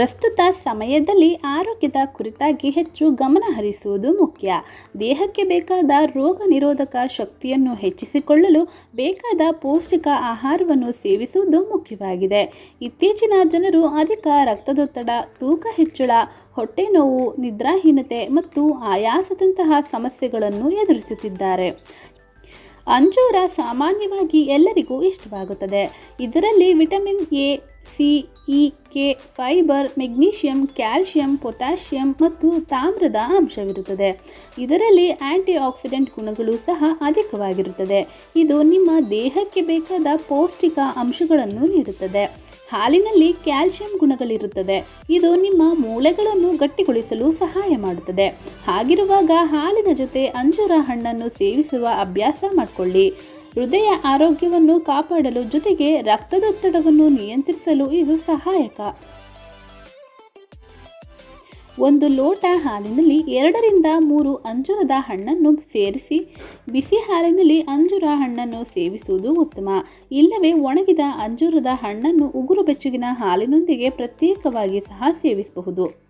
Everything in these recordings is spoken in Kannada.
ಪ್ರಸ್ತುತ ಸಮಯದಲ್ಲಿ ಆರೋಗ್ಯದ ಕುರಿತಾಗಿ ಹೆಚ್ಚು ಗಮನ ಹರಿಸುವುದು ಮುಖ್ಯ. ದೇಹಕ್ಕೆ ಬೇಕಾದ ರೋಗ ನಿರೋಧಕ ಶಕ್ತಿಯನ್ನು ಹೆಚ್ಚಿಸಿಕೊಳ್ಳಲು ಬೇಕಾದ ಪೌಷ್ಟಿಕ ಆಹಾರವನ್ನು ಸೇವಿಸುವುದು ಮುಖ್ಯವಾಗಿದೆ. ಇತ್ತೀಚಿನ ಜನರು ಅಧಿಕ ರಕ್ತದೊತ್ತಡ, ತೂಕ ಹೆಚ್ಚಳ, ಹೊಟ್ಟೆ ನೋವು, ನಿದ್ರಾಹೀನತೆ ಮತ್ತು ಆಯಾಸದಂತಹ ಸಮಸ್ಯೆಗಳನ್ನು ಎದುರಿಸುತ್ತಿದ್ದಾರೆ. ಅಂಜೂರ ಸಾಮಾನ್ಯವಾಗಿ ಎಲ್ಲರಿಗೂ ಇಷ್ಟವಾಗುತ್ತದೆ. ಇದರಲ್ಲಿ vitamin A, C, E, K, fibre, magnesium, calcium, potassium ಮತ್ತು ತಾಮ್ರದ ಅಂಶವಿರುತ್ತದೆ. ಇದರಲ್ಲಿ ಆಂಟಿ ಆಕ್ಸಿಡೆಂಟ್ ಗುಣಗಳು ಸಹ ಅಧಿಕವಾಗಿರುತ್ತದೆ. ಇದು ನಿಮ್ಮ ದೇಹಕ್ಕೆ ಬೇಕಾದ ಪೌಷ್ಟಿಕ ಅಂಶಗಳನ್ನು ನೀಡುತ್ತದೆ. ಹಾಲಿನಲ್ಲಿ ಕ್ಯಾಲ್ಸಿಯಂ ಗುಣಗಳಿರುತ್ತದೆ. ಇದು ನಿಮ್ಮ ಮೂಳೆಗಳನ್ನು ಗಟ್ಟಿಗೊಳಿಸಲು ಸಹಾಯ ಮಾಡುತ್ತದೆ. ಹಾಗಿರುವಾಗ ಹಾಲಿನ ಜೊತೆ ಅಂಜೂರ ಹಣ್ಣನ್ನು ಸೇವಿಸುವ ಅಭ್ಯಾಸ ಮಾಡಿಕೊಳ್ಳಿ. ಹೃದಯ ಆರೋಗ್ಯವನ್ನು ಕಾಪಾಡಲು ಜೊತೆಗೆ ರಕ್ತದೊತ್ತಡವನ್ನು ನಿಯಂತ್ರಿಸಲು ಇದು ಸಹಾಯಕ. ಒಂದು ಲೋಟ ಹಾಲಿನಲ್ಲಿ ಎರಡರಿಂದ ಮೂರು ಅಂಜೂರದ ಹಣ್ಣನ್ನು ಸೇರಿಸಿ, ಬಿಸಿ ಹಾಲಿನಲ್ಲಿ ಅಂಜೂರ ಹಣ್ಣನ್ನು ಸೇವಿಸುವುದು ಉತ್ತಮ. ಇಲ್ಲವೇ ಒಣಗಿದ ಅಂಜೂರದ ಹಣ್ಣನ್ನು ಉಗುರು ಬೆಚ್ಚಗಿನ ಹಾಲಿನೊಂದಿಗೆ ಪ್ರತ್ಯೇಕವಾಗಿ ಸಹ ಸೇವಿಸಬಹುದು.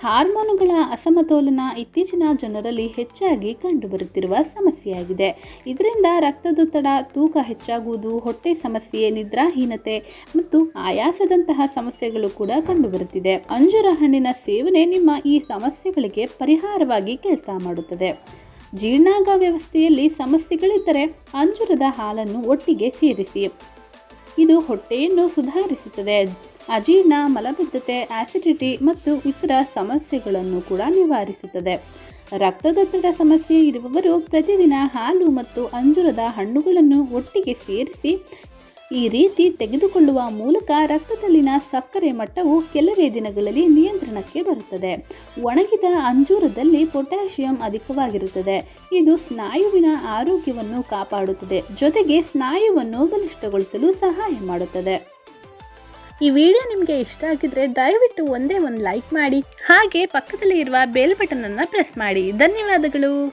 ಹಾರ್ಮೋನುಗಳ ಅಸಮತೋಲನ ಇತ್ತೀಚಿನ ಜನರಲ್ಲಿ ಹೆಚ್ಚಾಗಿ ಕಂಡುಬರುತ್ತಿರುವ ಸಮಸ್ಯೆಯಾಗಿದೆ. ಇದರಿಂದ ರಕ್ತದೊತ್ತಡ ತೂಕ ಹೆಚ್ಚಾಗುವುದು, ಹೊಟ್ಟೆ ಸಮಸ್ಯೆ, ನಿದ್ರಾಹೀನತೆ ಮತ್ತು ಆಯಾಸದಂತಹ ಸಮಸ್ಯೆಗಳು ಕೂಡ ಕಂಡುಬರುತ್ತಿದೆ. ಅಂಜೂರ ಹಣ್ಣಿನ ಸೇವನೆ ನಿಮ್ಮ ಈ ಸಮಸ್ಯೆಗಳಿಗೆ ಪರಿಹಾರವಾಗಿ ಕೆಲಸ ಮಾಡುತ್ತದೆ. ಜೀರ್ಣಾಂಗ ವ್ಯವಸ್ಥೆಯಲ್ಲಿ ಸಮಸ್ಯೆಗಳಿದ್ದರೆ ಅಂಜೂರದ ಹಾಲನ್ನು ಒಟ್ಟಿಗೆ ಸೇರಿಸಿ. ಇದು ಹೊಟ್ಟೆಯನ್ನು ಸುಧಾರಿಸುತ್ತದೆ. ಅಜೀರ್ಣ, ಮಲಬದ್ಧತೆ ಆಸಿಡಿಟಿ ಮತ್ತು ಇತರ ಸಮಸ್ಯೆಗಳನ್ನು ಕೂಡ ನಿವಾರಿಸುತ್ತದೆ. ರಕ್ತದೊತ್ತಡ ಸಮಸ್ಯೆ ಇರುವವರು ಪ್ರತಿದಿನ ಹಾಲು ಮತ್ತು ಅಂಜೂರದ ಹಣ್ಣುಗಳನ್ನು ಒಟ್ಟಿಗೆ ಸೇರಿಸಿ ಈ ರೀತಿ ತೆಗೆದುಕೊಳ್ಳುವ ಮೂಲಕ ರಕ್ತದಲ್ಲಿನ ಸಕ್ಕರೆ ಮಟ್ಟವು ಕೆಲವೇ ದಿನಗಳಲ್ಲಿ ನಿಯಂತ್ರಣಕ್ಕೆ ಬರುತ್ತದೆ. ಒಣಗಿದ ಅಂಜೂರದಲ್ಲಿ ಪೊಟ್ಯಾಷಿಯಂ ಅಧಿಕವಾಗಿರುತ್ತದೆ. ಇದು ಸ್ನಾಯುವಿನ ಆರೋಗ್ಯವನ್ನು ಕಾಪಾಡುತ್ತದೆ. ಜೊತೆಗೆ ಸ್ನಾಯುವನ್ನು ಬಲಿಷ್ಠಗೊಳಿಸಲು ಸಹಾಯ ಮಾಡುತ್ತದೆ. ಈ ವಿಡಿಯೋ ನಿಮಗೆ ಇಷ್ಟ ಆಗಿದ್ರೆ ದಯವಿಟ್ಟು ಒಂದೇ ಒಂದು ಲೈಕ್ ಮಾಡಿ ಹಾಗೆ ಪಕ್ಕದಲ್ಲಿ ಇರುವ ಬೆಲ್ ಬಟನ್ ಅನ್ನು ಪ್ರೆಸ್ ಮಾಡಿ. ಧನ್ಯವಾದಗಳು.